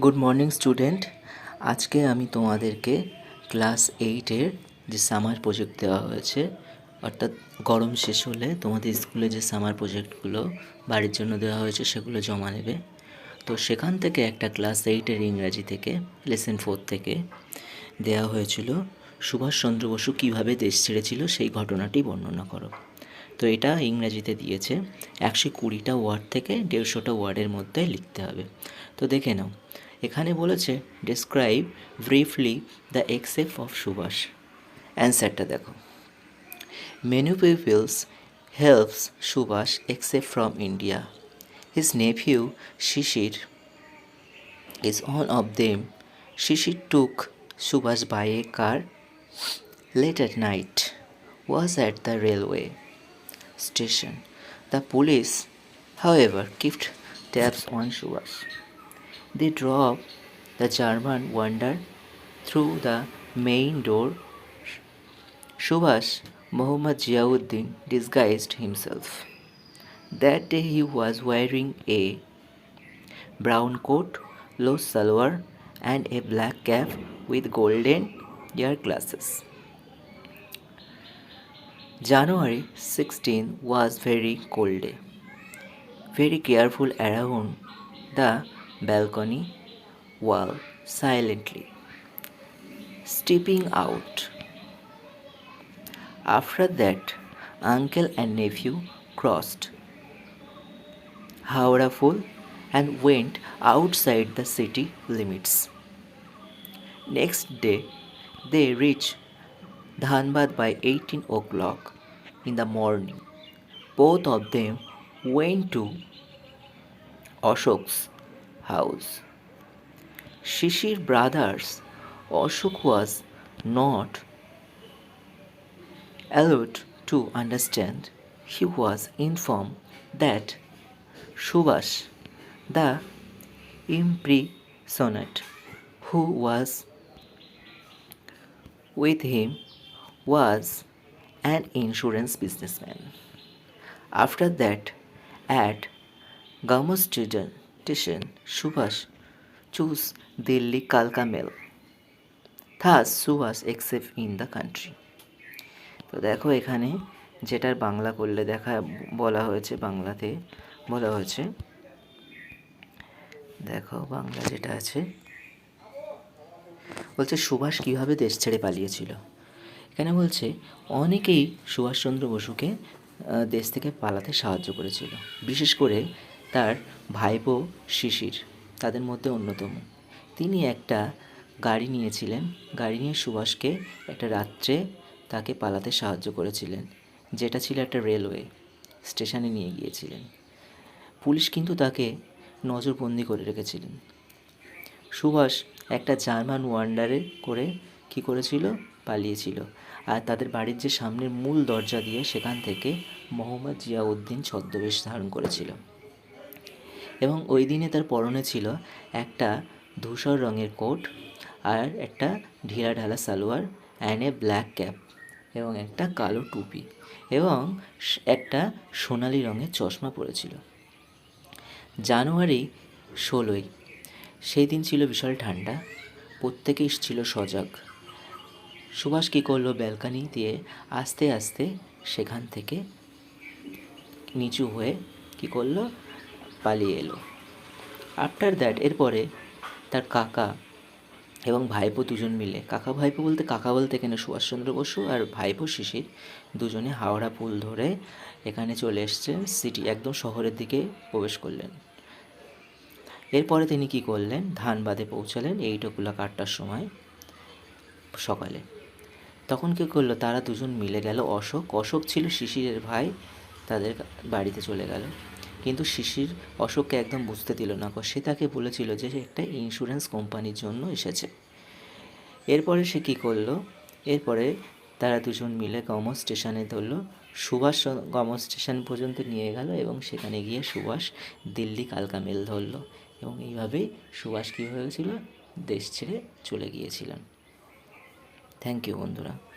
Good morning student আজকে আমি তোমাদেরকে ক্লাস এইটের যে সামার প্রজেক্ট দেওয়া হয়েছে, অর্থাৎ গরম শেষ হলে তোমাদের স্কুলে যে সামার প্রজেক্টগুলো বাড়ির জন্য দেওয়া হয়েছে সেগুলো জমা নেবে। তো সেখান থেকে একটা ক্লাস এইটের ইংরাজি থেকে লেসন ফোর থেকে দেওয়া হয়েছিল সুভাষচন্দ্র বসু কীভাবে দেশ ছেড়েছিল সেই ঘটনাটি বর্ণনা করো। তো এটা ইংরাজিতে দিয়েছে, একশো কুড়িটা ওয়ার্ড থেকে দেড়শোটা ওয়ার্ডের মধ্যে লিখতে হবে। তো দেখে নাও এখানে বলেছে ডেসক্রাইব ব্রিফলি দ্য এক্সেপ্ট অফ সুভাষ অ্যান্সারটা দেখো। Many peoples helps Subhash except from India his nephew Sisir is one of them Sisir took Subhash by car late at night was at the railway station the police however kept tabs on Subhash They drove the German wander through the main door. Subhash Muhammad Ziauddin disguised himself. That day he was wearing a brown coat, low salwar, and a black cap with golden ear glasses. January 16 was very cold day. Very careful around the balcony wall silently. Stepping out. After that, uncle and nephew crossed Howrah Pool and went outside the city limits. Next day, they reached Dhanbad by 18 o'clock in the morning. Both of them went to Ashok's house. Shishir brothers Ashok was not allowed to understand. He was informed that Subhash, the imprisoned, who was with him, was an insurance businessman. After that, at Gamo station, Subhash chose Delhi Kalka Mail. Thus, Subhash escaped in the country. তো দেখো এখানে যেটার বাংলা করলে দেখা বলা হয়েছে বাংলাতে বলা হয়েছে দেখো বাংলা যেটা আছে বলছে সুভাষ কীভাবে দেশ ছেড়ে পালিয়েছিল এখানে বলছে অনেকেই সুভাষচন্দ্র বসুকে দেশ থেকে পালাতে সাহায্য করেছিল বিশেষ করে তার ভাইপো শিশির, তাদের মধ্যে অন্যতম। তিনি একটা গাড়ি নিয়েছিলেন, গাড়ি নিয়ে সুভাষকে একটা রাত্রে তাকে পালাতে সাহায্য করেছিলেন, যেটা ছিল একটা রেলওয়ে, স্টেশনে নিয়ে গিয়েছিলেন। পুলিশ কিন্তু তাকে নজরবন্দি করে রেখেছিলেন। সুভাষ একটা জার্মান ওয়ান্ডারে করে কি করেছিল? পালিয়েছিল। আর তাদের বাড়ির যে সামনের মূল দরজা দিয়ে সেখান থেকে মোহাম্মদ জিয়াউদ্দিন ছদ্মবেশ ধারণ করেছিল। এবং ওই দিনে তার পরনে ছিল একটা ধূসর রঙের কোট আর একটা ঢিলা ঢালা salwar and a black cap এবং একটা কালো টুপি এবং একটা সোনালি রঙের চশমা পরেছিল। জানুয়ারি ষোলোই, সেই দিন ছিল বিশাল ঠান্ডা, প্রত্যেকেই ছিল সজাগ। সুভাষ কী করল ব্যালকানি দিয়ে আস্তে আস্তে সেখান থেকে নিচু হয়ে কী করল? পালিয়ে এলো। আফটার দ্যাট এরপরে তার কাকা এবং ভাইপো দুজন মিলে, কাকা ভাইপো বলতে, কাকা বলতে এখানে সুভাষচন্দ্র বসু আর ভাইপো শিশির দুজনে হাওড়া পুল ধরে এখানে চলে এসছেন সিটি একদম শহরের দিকে প্রবেশ করলেন। এরপরে তিনি কি করলেন? ধানবাদে পৌঁছালেন এইট ও ক্লক আটটার সময় সকালে। তখন কী করল? তারা দুজন মিলে গেল অশোক। অশোক ছিল শিশিরের ভাই, তাদের বাড়িতে চলে গেল। কিন্তু শিশির অশোককে একদম বুঝতে দিল না সে তাকে বলেছিল যে সে একটা ইন্স্যুরেন্স কোম্পানির জন্য এসেছে। এরপরে সে কী করল? এরপরে তারা দুজন মিলে গম স্টেশনে ধরলো। সুভাষ গম স্টেশন পর্যন্ত নিয়ে গেল এবং সেখানে গিয়ে সুভাষ দিল্লি কালকা মেল ধরলো এবং এইভাবেই সুভাষ কী হয়েছিল? দেশ ছেড়ে চলে গিয়েছিলেন। থ্যাংক ইউ বন্ধুরা।